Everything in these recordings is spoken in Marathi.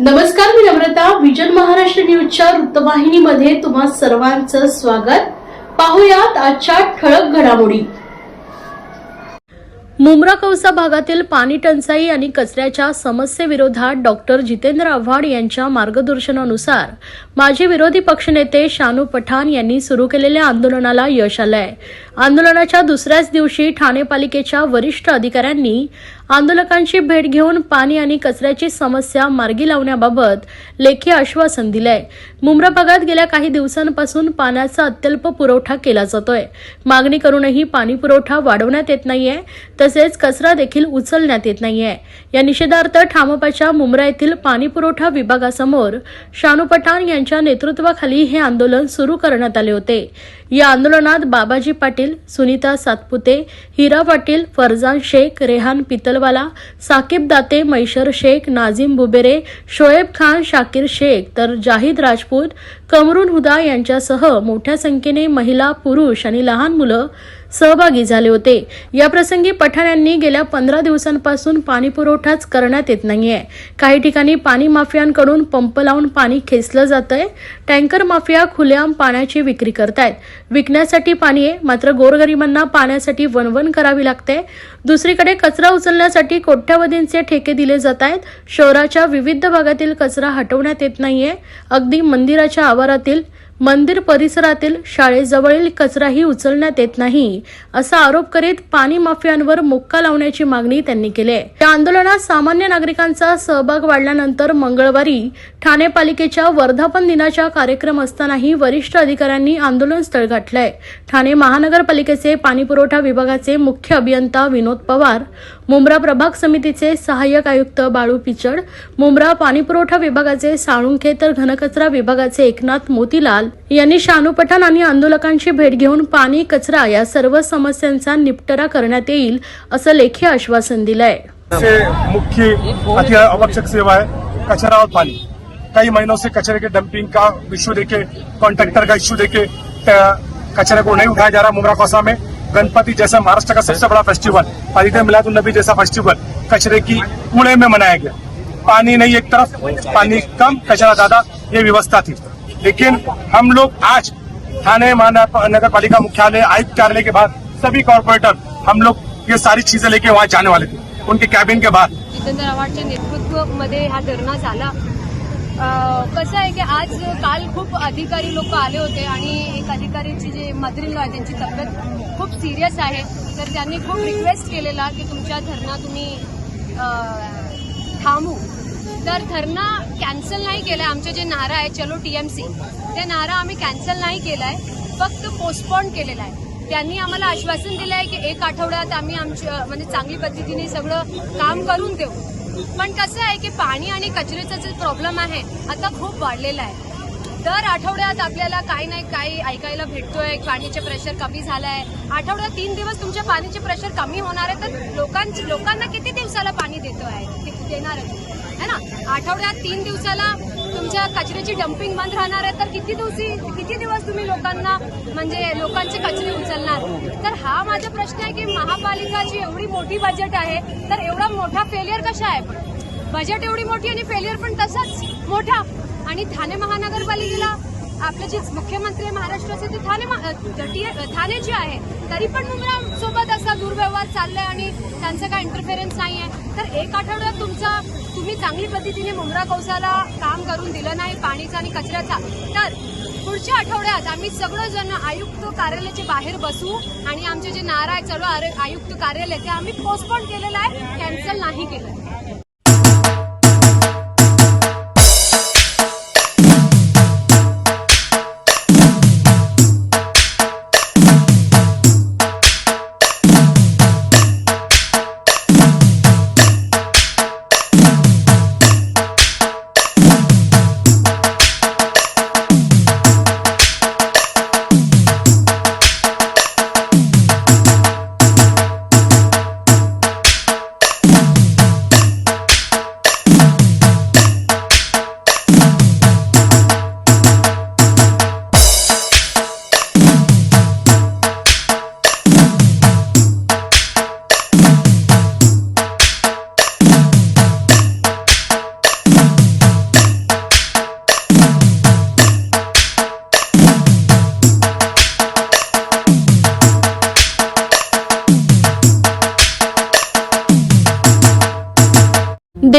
नमस्कार मी नम्रता विजन महाराष्ट्र न्यूजच्या वृत्तवाहिनीमध्ये तुम्हा सर्वांचं स्वागत. पाहुयात आजच्या ठळक घडामोडी. मुंब्रा कौसा भागातील पाणी टंचाई आणि कचऱ्याच्या समस्येविरोधात डॉक्टर जितेंद्र आव्हाड यांच्या मार्गदर्शनानुसार माजी विरोधी पक्षनेते शानू पठाण यांनी सुरू केलेल्या आंदोलनाला यश आलंय. आंदोलनाच्या दुसऱ्याच दिवशी ठाणे पालिकेच्या वरिष्ठ अधिकाऱ्यांनी आंदोलकांची भेट घेऊन पाणी आणि कचऱ्याची समस्या मार्गी लावण्याबाबत लेखी आश्वासन दिलंय. मुंब्रा भागात गेल्या काही दिवसांपासून पाण्याचा अत्यल्प पुरवठा केला जातोय. मागणी करूनही पाणी पुरवठा वाढवण्यात येत नाहीये तसेच कचरा देखील उचलण्यात येत नाहीये. या निषेधार्थ ठामपाच्या मुंब्रा येथील पाणी पुरवठा विभागासमोर शानू पठाण यांच्या नेतृत्वाखाली हे आंदोलन सुरू करण्यात आले होते. या आंदोलनात बाबाजी पाटील सुनीता सातपुते हिरा पाटील फरजान शेख रेहान पितलवाला साकीब दाते मैशर शेख नाझीम बुबेरे शोएब खान शाकीर शेख तर जाहीद राजपूत कमरून हुदा यांच्यासह मोठ्या संख्येने महिला पुरुष आणि लहान मुलं सहभागी झाले होते. या प्रसंगी पठाण यांनी गेल्या पंधरा दिवसांपासून पाणी पुरवठाच करण्यात येत नाहीये. काही ठिकाणी पाणी माफियांकडून पंप लावून पाणी खेचलं जातंय. टँकर माफिया खुलेआम पाण्याची विक्री करतायत. विकण्यासाठी पाणी आहे मात्र गोरगरिबांना पाण्यासाठी वणवण करावी लागते. दुसरीकडे कचरा उचलण्यासाठी कोट्यावधींचे ठेके दिले जात आहेत शहराच्या विविध भागातील कचरा हटवण्यात येत नाहीये. अगदी मंदिराच्या आवाज आवारातील मंदिर परिसरातील शाळेजवळील कचराही उचलण्यात येत नाही असा आरोप करीत पाणी माफियांवर मुक्का लावण्याची मागणी त्यांनी केली आहे. या आंदोलनात सामान्य नागरिकांचा सहभाग वाढल्यानंतर मंगळवारी ठाणे पालिकेच्या वर्धापन दिनाचा कार्यक्रम असतानाही वरिष्ठ अधिकाऱ्यांनी आंदोलन स्थळ गाठलंय. ठाणे महानगरपालिकेचे पाणीपुरवठा विभागाचे मुख्य अभियंता विनोद पवार मुंब्रा प्रभाग समितीचे सहाय्यक आयुक्त बाळू पिचड मुंब्रा पाणीपुरवठा विभागाचे साळुंखे तर घनकचरा विभागाचे एकनाथ मोतीलाल यांनी शानू पठाण आणि आंदोलकांची भेट घेऊन पाणी कचरा या सर्व समस्यांचा निपटारा करण्यात येईल असं लेखी आश्वासन दिलंय. मुख्य आवश्यक सेवा है कचरा और पानी कई महीनों से कचरे के डंपिंग का इश्यू देखे कॉन्ट्रैक्टर का इश्यू देखे कचरे को नहीं उठाया जा रहा मुमरा कोसा में. गणपति जैसा महाराष्ट्र का सबसे बड़ा फेस्टिवल और ईद मिलादुल नबी जैसा फेस्टिवल कचरे की कूड़े में मनाया गया। पानी नहीं एक तरफ पानी कम कचरा ज्यादा ये व्यवस्था थी। लेकिन हम लोग आज थाने महानगर पालिका मुख्यालय आयुक्त कार्यालय के बाद सभी कॉर्पोरेटर हम लोग ये सारी चीजें लेके वहाँ जाने वाले थे। उनके कैबिन के बाद। जितेंद्र नेतृत्व नेतृत्वामध्ये हा धरणा झाला. कसं आहे की आज काल खूप अधिकारी लोक आले होते आणि एक अधिकारीची जे मदरिल आहे त्यांची तब्येत खूप सिरियस आहे. तर त्यांनी खूप रिक्वेस्ट केलेला की तुमच्या धरणा तुम्ही थांबू. तर धरणा कॅन्सल नाही केलं आहे आमचे जे नारा आहे चलो टीएमसी ते नारा आम्ही कॅन्सल नाही केला आहे फक्त पोस्टपोन केलेला आहे. त्यांनी आम्हाला आश्वासन दिलं आहे की एक आठवड्यात आम्ही आमच्या म्हणजे चांगली पद्धतीने सगळं काम करून देऊ. पण कसं आहे की पाणी आणि कचऱ्याचा जे प्रॉब्लेम आहे आता खूप वाढलेला आहे. दर आठवड्यात आपल्याला काही नाही काही ऐकायला भेटतोय पाण्याचे प्रेशर कमी झालंय. आठवड्यात तीन दिवस तुमच्या पाणीचे प्रेशर कमी होणार आहे तर लोकांची लोकांना किती दिवसाला पाणी देतो आहे किती देणार आहे? है ना? आठवड्यात तीन दिवसाला तुमच्या कचऱ्याची डम्पिंग बंद राहणार आहे तर किती दिवशी किती दिवस तुम्ही लोकांना म्हणजे लोकांचे कचरे उचलणार. तर हा माझा प्रश्न आहे की महापालिकाची एवढी मोठी बजेट आहे तर एवढा मोठा फेलियर कशा आहे पण? बजेट एवढी मोठी आणि फेलियर पण तसाच मोठा. आणि ठाणे महानगरपालिकेला आपले जे मुख्यमंत्री आहे महाराष्ट्राचे ते ठाणे ठाणे जे आहे तरी पण मुंबई सोबत असा दुर्व्यवहार चाललाय आणि त्यांचं काय इंटरफेरन्स नाही आहे तर एक आठवड्यात तुमचा तुम्ही चांगली पद्धतीने मुंब्रा कौसाला काम करून दिलं नाही पाणीचा आणि कचऱ्याचा. तर पुढच्या आठवड्यात आम्ही सगळेजण आयुक्त कार्यालयाच्या बाहेर बसू आणि आमचे जे नारा आहे चलो आयुक्त कार्यालय ते आम्ही पोस्टपोन केलेलं आहे कॅन्सल नाही केलं.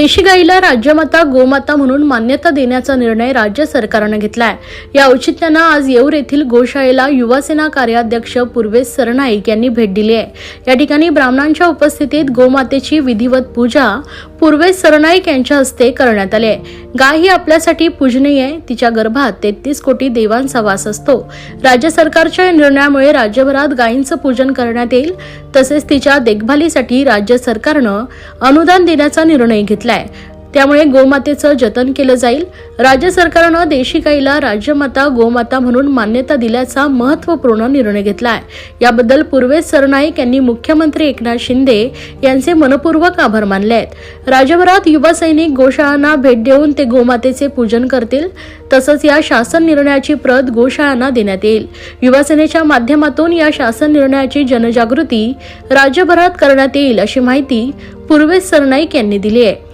देशी गाईला राज्यमाता गोमाता म्हणून मान्यता देण्याचा निर्णय राज्य सरकारनं घेतलाय. या औचित्यानं आज येऊर येथील गोशाळेला युवासेना कार्याध्यक्ष पूर्वेश सरनाईक यांनी भेट दिली आहे. या ठिकाणी ब्राह्मणांच्या उपस्थितीत गोमातेची विधिवत पूजा पूर्वेश सरनाईक यांच्या हस्ते करण्यात आले. गाय ही आपल्यासाठी पूजनीय आहे. तिच्या गर्भात तेहतीस कोटी देवांचा वास असतो. राज्य सरकारच्या या निर्णयामुळे राज्यभरात गायींचं पूजन करण्यात येईल. तसेच तिच्या देखभालीसाठी राज्य सरकारनं अनुदान देण्याचा निर्णय घेतलाय. त्यामुळे गोमातेचं जतन केलं जाईल. राज्य सरकारनं देशी गाईला राज्यमाता गोमाता म्हणून मान्यता दिल्याचा महत्त्वपूर्ण निर्णय घेतला आहे याबद्दल पूर्वेश सरनाईक यांनी मुख्यमंत्री एकनाथ शिंदे यांचे मनपूर्वक आभार मानले आहेत. राज्यभरात युवा सैनिक गोशाळांना भेट देऊन ते गोमातेचे पूजन करतील. तसंच या शासन निर्णयाची प्रत गोशाळांना देण्यात येईल. युवासेनेच्या माध्यमातून या शासन निर्णयाची जनजागृती राज्यभरात करण्यात येईल अशी माहिती पूर्वेश सरनाईक यांनी दिली आहे.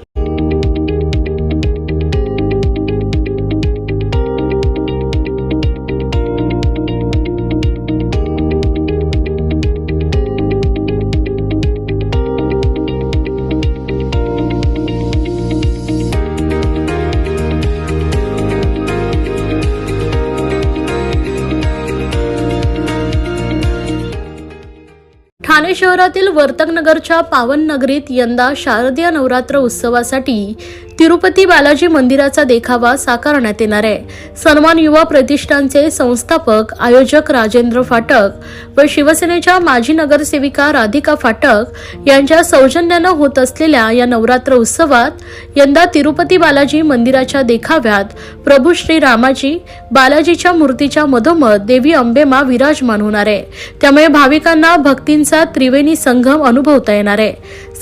ठाणे शहरातील वर्तकनगरच्या पावन नगरीत यंदा शारदीय नवरात्र उत्सवासाठी तिरुपती बालाजी मंदिराचा देखावा साकारण्यात येणार आहे. सन्मान युवा प्रतिष्ठानचे संस्थापक आयोजक राजेंद्र फाटक व शिवसेनेच्या माजी नगरसेविका राधिका फाटक यांच्या सौजन्यानं होत असलेल्या या नवरात्र उत्सवात यंदा तिरुपती बालाजी मंदिराच्या देखाव्यात प्रभू श्री रामाजी बालाजीच्या मूर्तीच्या मधोमध देवी अंबेमा विराजमान होणार आहे. त्यामुळे भाविकांना भक्तींचा त्रिवेणी संगम अनुभवता येणार आहे.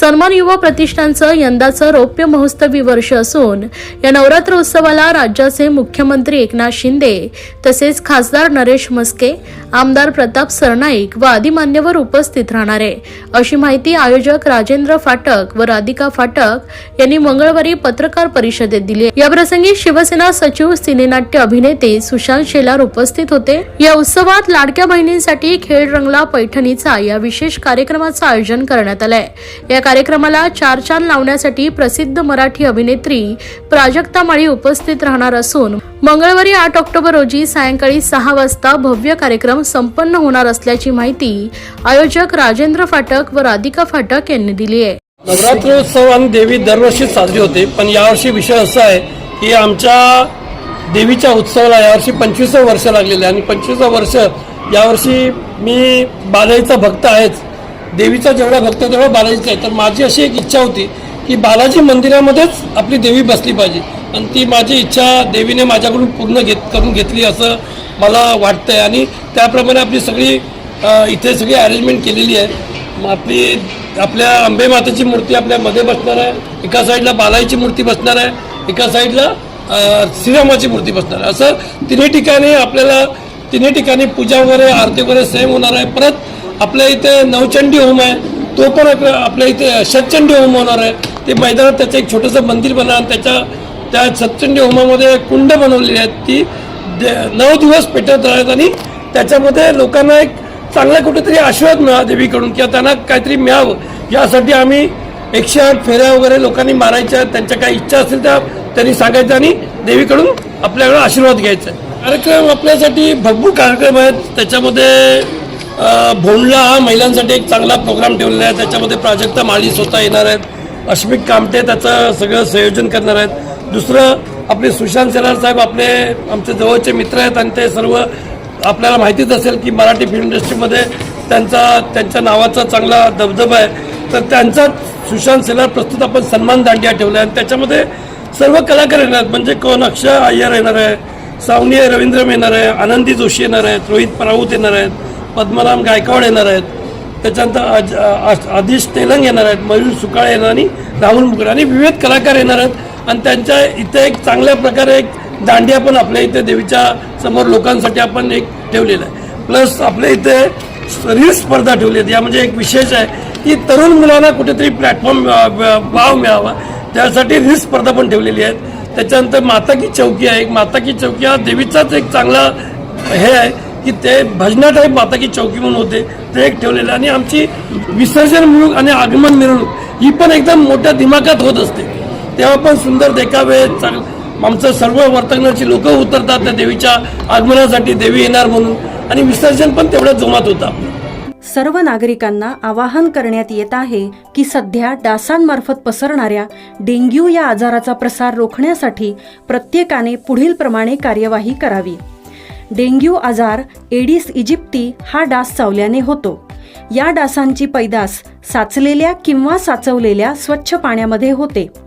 सन्मान युवा प्रतिष्ठानचं यंदाचं रौप्य महोत्सवी वर्ष असून या नवरात्र उत्सवाला राज्याचे मुख्यमंत्री एकनाथ शिंदे तसेच खासदार नरेश मस्के आमदार प्रताप सरनाईक व आदी मान्यवर उपस्थित राहणार. आहे अशी माहिती आयोजक राजेंद्र फाटक व राधिका फाटक यांनी मंगळवारी पत्रकार परिषदेत दिली. याप्रसंगी शिवसेना सचिव सिनेनाट्य अभिनेते सुशांत शेलार उपस्थित होते. या उत्सवात लाडक्या बहिणींसाठी खेळ रंगला पैठणीचा या विशेष कार्यक्रमाचं आयोजन करण्यात आलंय. या कार्यक्रमाला चार चांद लावण्यासाठी प्रसिद्ध मराठी अभिनेत्री प्राजक्ता माळी उपस्थित राहणार असून मंगळवारी आठ ऑक्टोबर रोजी सायंकाळी सहा वाजता भव्य कार्यक्रम संपन्न होणार असल्याची माहिती आयोजक राजेंद्र फाटक व राधिका फाटक यांनी दिली आहे. नवरात्रोत्सव आणि देवी दरवर्षी साजरी होते पण यावर्षी विषय असा आहे की आमच्या देवीच्या उत्सवाला यावर्षी पंचवीस वर्ष लागलेले आहे. आणि पंचवीस वर्ष यावर्षी मी बालाजीचा भक्त आहेच. देवीचा जेवढा भक्त तेवढा बालाजीचा आहे. तर माझी अशी एक इच्छा होती की बालाजी मंदिरामध्येच आपली देवी बसली पाहिजे. आणि ती माझी इच्छा देवीने माझ्याकडून पूर्ण घेत करून घेतली असं मला वाटतं आहे आणि त्याप्रमाणे आपली सगळी इथे सगळी अरेंजमेंट केलेली आहे. मग आपली आपल्या आंबे मातेची मूर्ती आपल्या मध्ये बसणार आहे. एका साईडला बालाईची मूर्ती बसणार आहे. एका साईडला श्रीरामाची मूर्ती बसणार आहे. असं तिन्ही ठिकाणी आपल्याला तिन्ही ठिकाणी पूजा वगैरे आरती वगैरे सेम होणार आहे. परत आपल्या इथे नवचंडी होम आहे. तो पण आपल्या आपल्या इथे षटचंडी होम होणार आहे. ते मैदानात त्याचं एक छोटंसं मंदिर बनणार आणि त्याच्या त्या सतचंडी होमामध्ये कुंड बनवलेली आहेत ती. दे- नऊ दिवस पेटत राहत आणि त्याच्यामध्ये लोकांना एक चांगला कुठेतरी आशीर्वाद मिळावा देवीकडून किंवा त्यांना काहीतरी मिळावं. यासाठी आम्ही एकशे आठ फेऱ्या वगैरे लोकांनी मारायच्या. त्यांच्या काही इच्छा असतील त्या त्यांनी सांगायचं आणि देवीकडून आपल्याकडं आशीर्वाद घ्यायचा आहे. कार्यक्रम आपल्यासाठी भरपूर कार्यक्रम आहेत. त्याच्यामध्ये भोंडला हा महिलांसाठी एक चांगला प्रोग्राम ठेवलेला आहे. त्याच्यामध्ये प्राजक्ता माळी स्वतः येणार आहेत. अश्मिक कामटे त्याचं सगळं संयोजन करणार आहेत. दुसरं आपले सुशांत सेलार साहेब आपले आमचे जवळचे मित्र आहेत आणि ते सर्व आपल्याला माहितीच असेल की मराठी फिल्म इंडस्ट्रीमध्ये त्यांचा त्यांच्या नावाचा चांगला दबदबा आहे. तर त्यांचा सुशांत सेलार प्रस्तुत आपण सन्मान दांडिया ठेवला आहे आणि त्याच्यामध्ये सर्व कलाकार येणार आहेत. म्हणजे कोण? अक्षय अय्यर येणार आहे सावनी रवींद्रम येणार आहे आनंदी जोशी येणार आहेत रोहित पराऊत येणार आहेत पद्मनाम गायकवाड येणार आहेत. त्याच्यानंतर आदिश तेलंग येणार आहेत मयूर सुकाळे येणार आणि राहुल मुकडे आणि विविध कलाकार येणार आहेत. आणि त्यांच्या इथे एक चांगल्या प्रकारे एक दांडिया पण आपल्या इथे देवीच्या समोर लोकांसाठी आपण एक ठेवलेलं आहे. प्लस आपल्या इथे रील स्पर्धा ठेवली आहे. यामध्ये म्हणजे एक विशेष आहे की तरुण मुलांना कुठेतरी प्लॅटफॉर्म वाव मिळावा. त्यासाठी रील स्पर्धा पण ठेवलेली आहेत. त्याच्यानंतर माता की चौकी आहे. एक माता की चौकी हा देवीचाच एक चांगला हे आहे की ते भजना टाईप माता की चौकी म्हणून होते. ते एक ठेवलेलं आहे. आणि आमची विसर्जन मिरवणूक आणि आगमन मिरवणूक ही पण एकदम मोठ्या दिमागात होत असते. तेव्हा पण सुंदर देखावे आमचं सर्व वर्तनाची लोक उतरतात त्या देवीच्या आगमनासाठी देवी येणार म्हणून. आणि विसर्जन पण तेवढ्या जोमात होतं. सर्व नागरिकांना आवाहन करण्यात येत आहे की सध्या डासांमार्फत पसरणाऱ्या डेंग्यू या आजाराचा प्रसार रोखण्यासाठी प्रत्येकाने पुढीलप्रमाणे कार्यवाही करावी. डेंग्यू आजार एडिस इजिप्ती हा डास चावल्याने होतो. या डासांची पैदास साचलेल्या किंवा साचवलेल्या स्वच्छ पाण्यामध्ये होते.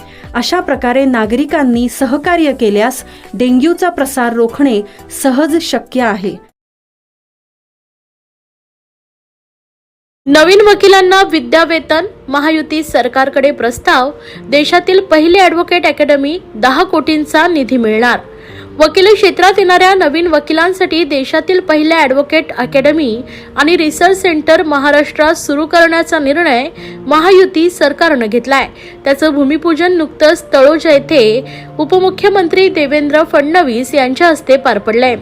अशा प्रकारे नागरिकांनी सहकार्य केल्यास डेंग्यूचा प्रसार रोखणे सहज शक्य आहे. नवीन वकिलांना विद्यावेतन महायुती सरकारकडे प्रस्ताव देशातील पहिली ॲडव्होकेट अकॅडमी दहा कोटींचा निधी मिळणार. वकिली क्षेत्रात येणाऱ्या नवीन वकिलांसाठी देशातील पहिल्या ॲडव्होकेट अकॅडमी आणि रिसर्च सेंटर महाराष्ट्रात सुरू करण्याचा निर्णय महायुती सरकारनं घेतलाय. त्याचं भूमिपूजन नुकतंच तळोजा येथे उपमुख्यमंत्री देवेंद्र फडणवीस यांच्या हस्ते पार पडलंय.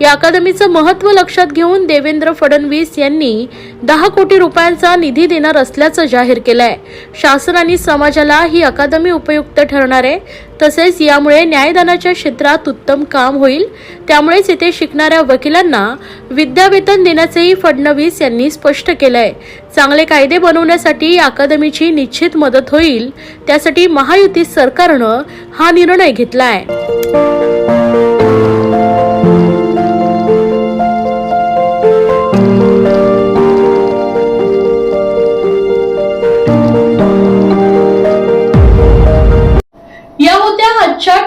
या अकादमीचं महत्त्व लक्षात घेऊन देवेंद्र फडणवीस यांनी दहा कोटी रुपयांचा निधी देणार असल्याचं जाहीर केलंय. शासन आणि समाजाला ही अकादमी उपयुक्त ठरणार आहे तसेच यामुळे न्यायदानाच्या क्षेत्रात उत्तम काम होईल. त्यामुळेच येथे शिकणाऱ्या वकिलांना विद्यावेतन देण्याचेही फडणवीस यांनी स्पष्ट केलंय. चांगले कायदे बनवण्यासाठी अकादमीची निश्चित मदत होईल. त्यासाठी महायुती सरकारनं हा निर्णय घेतलाय. आहे